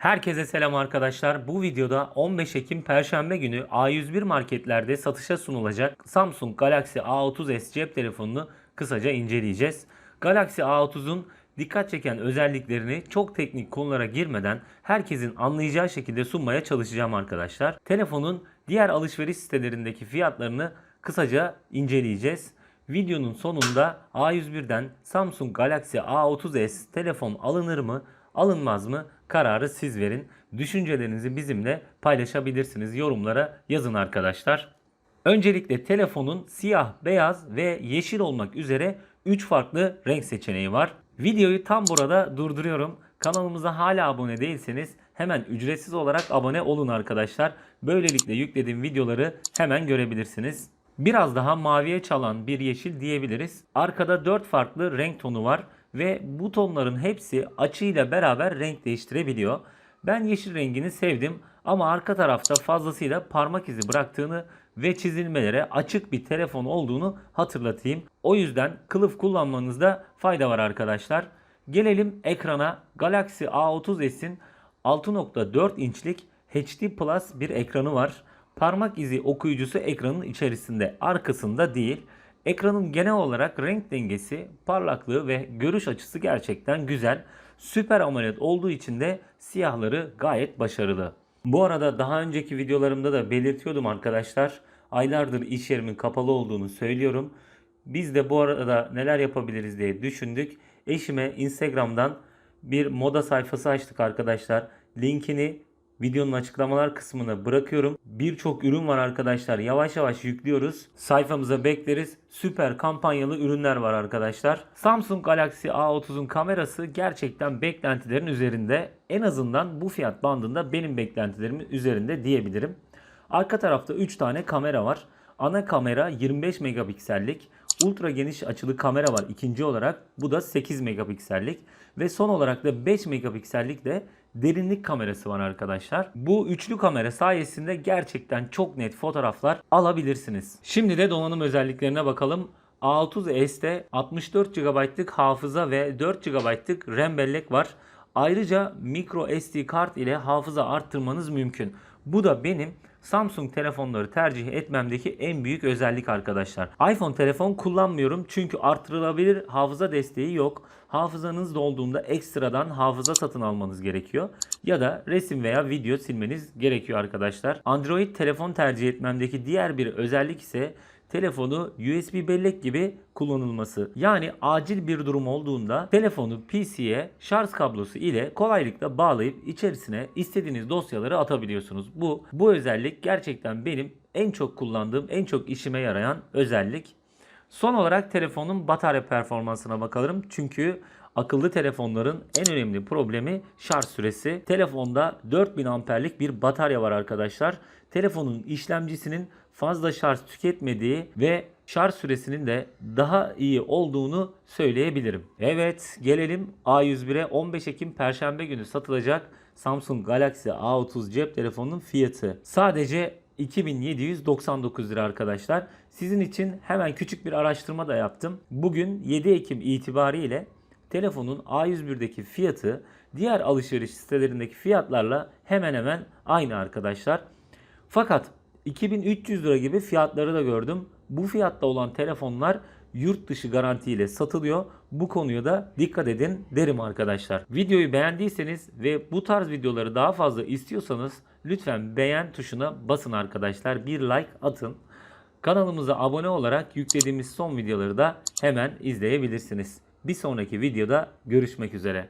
Herkese selam arkadaşlar. Bu videoda 15 Ekim Perşembe günü A101 marketlerde satışa sunulacak Samsung Galaxy A30s cep telefonunu kısaca inceleyeceğiz. Galaxy A30'un dikkat çeken özelliklerini çok teknik konulara girmeden herkesin anlayacağı şekilde sunmaya çalışacağım arkadaşlar. Telefonun diğer alışveriş sitelerindeki fiyatlarını kısaca inceleyeceğiz. Videonun sonunda A101'den Samsung Galaxy A30s telefon alınır mı, alınmaz mı kararı siz verin. Düşüncelerinizi bizimle paylaşabilirsiniz. Yorumlara yazın arkadaşlar. Öncelikle telefonun siyah, beyaz ve yeşil olmak üzere 3 farklı renk seçeneği var. Videoyu tam burada durduruyorum. Kanalımıza hala abone değilseniz hemen ücretsiz olarak abone olun arkadaşlar. Böylelikle yüklediğim videoları hemen görebilirsiniz. Biraz daha maviye çalan bir yeşil diyebiliriz. Arkada 4 farklı renk tonu var ve bu tonların hepsi açıyla beraber renk değiştirebiliyor. Ben yeşil rengini sevdim ama arka tarafta fazlasıyla parmak izi bıraktığını ve çizilmelere açık bir telefon olduğunu hatırlatayım. O yüzden kılıf kullanmanızda fayda var arkadaşlar. Gelelim ekrana. Galaxy A30s'in 6.4 inçlik HD Plus bir ekranı var. Parmak izi okuyucusu ekranın içerisinde, arkasında değil. Ekranın genel olarak renk dengesi, parlaklığı ve görüş açısı gerçekten güzel. Süper AMOLED olduğu için de siyahları gayet başarılı. Bu arada daha önceki videolarımda da belirtiyordum arkadaşlar. Aylardır iş yerimin kapalı olduğunu söylüyorum. Biz de bu arada neler yapabiliriz diye düşündük. Eşime Instagram'dan bir moda sayfası açtık arkadaşlar. Linkini videonun açıklamalar kısmına bırakıyorum. Birçok ürün var arkadaşlar. Yavaş yavaş yüklüyoruz. Sayfamıza bekleriz. Süper kampanyalı ürünler var arkadaşlar. Samsung Galaxy A30'un kamerası gerçekten beklentilerin üzerinde. En azından bu fiyat bandında benim beklentilerimin üzerinde diyebilirim. Arka tarafta 3 tane kamera var. Ana kamera 25 megapiksellik. Ultra geniş açılı kamera var ikinci olarak. Bu da 8 megapiksellik. Ve son olarak da 5 megapiksellik de derinlik kamerası var arkadaşlar. Bu üçlü kamera sayesinde gerçekten çok net fotoğraflar alabilirsiniz. Şimdi de donanım özelliklerine bakalım. A30s'te 64 GB'lık hafıza ve 4 GB'lık RAM bellek var. Ayrıca micro SD kart ile hafıza arttırmanız mümkün. Bu da benim Samsung telefonları tercih etmemdeki en büyük özellik arkadaşlar. iPhone telefon kullanmıyorum çünkü artırılabilir hafıza desteği yok. Hafızanız dolduğunda ekstradan hafıza satın almanız gerekiyor. Ya da resim veya video silmeniz gerekiyor arkadaşlar. Android telefon tercih etmemdeki diğer bir özellik ise telefonu USB bellek gibi kullanılması. Yani acil bir durum olduğunda telefonu PC'ye şarj kablosu ile kolaylıkla bağlayıp içerisine istediğiniz dosyaları atabiliyorsunuz. Bu bu özellik gerçekten benim en çok kullandığım, en çok işime yarayan özellik. Son olarak telefonun batarya performansına bakalım. Çünkü akıllı telefonların en önemli problemi şarj süresi. Telefonda 4000 amperlik bir batarya var arkadaşlar. Telefonun işlemcisinin fazla şarj tüketmediği ve şarj süresinin de daha iyi olduğunu söyleyebilirim. Evet gelelim A101'e 15 Ekim Perşembe günü satılacak Samsung Galaxy A30 cep telefonunun fiyatı. Sadece 2799 lira arkadaşlar. Sizin için hemen küçük bir araştırma da yaptım. Bugün 7 Ekim itibariyle telefonun A101'deki fiyatı diğer alışveriş sitelerindeki fiyatlarla hemen hemen aynı arkadaşlar. Fakat 2300 lira gibi fiyatları da gördüm. Bu fiyatta olan telefonlar yurt dışı garantiyle satılıyor. Bu konuya da dikkat edin derim arkadaşlar. Videoyu beğendiyseniz ve bu tarz videoları daha fazla istiyorsanız lütfen beğen tuşuna basın arkadaşlar. Bir like atın. Kanalımıza abone olarak yüklediğimiz son videoları da hemen izleyebilirsiniz. Bir sonraki videoda görüşmek üzere.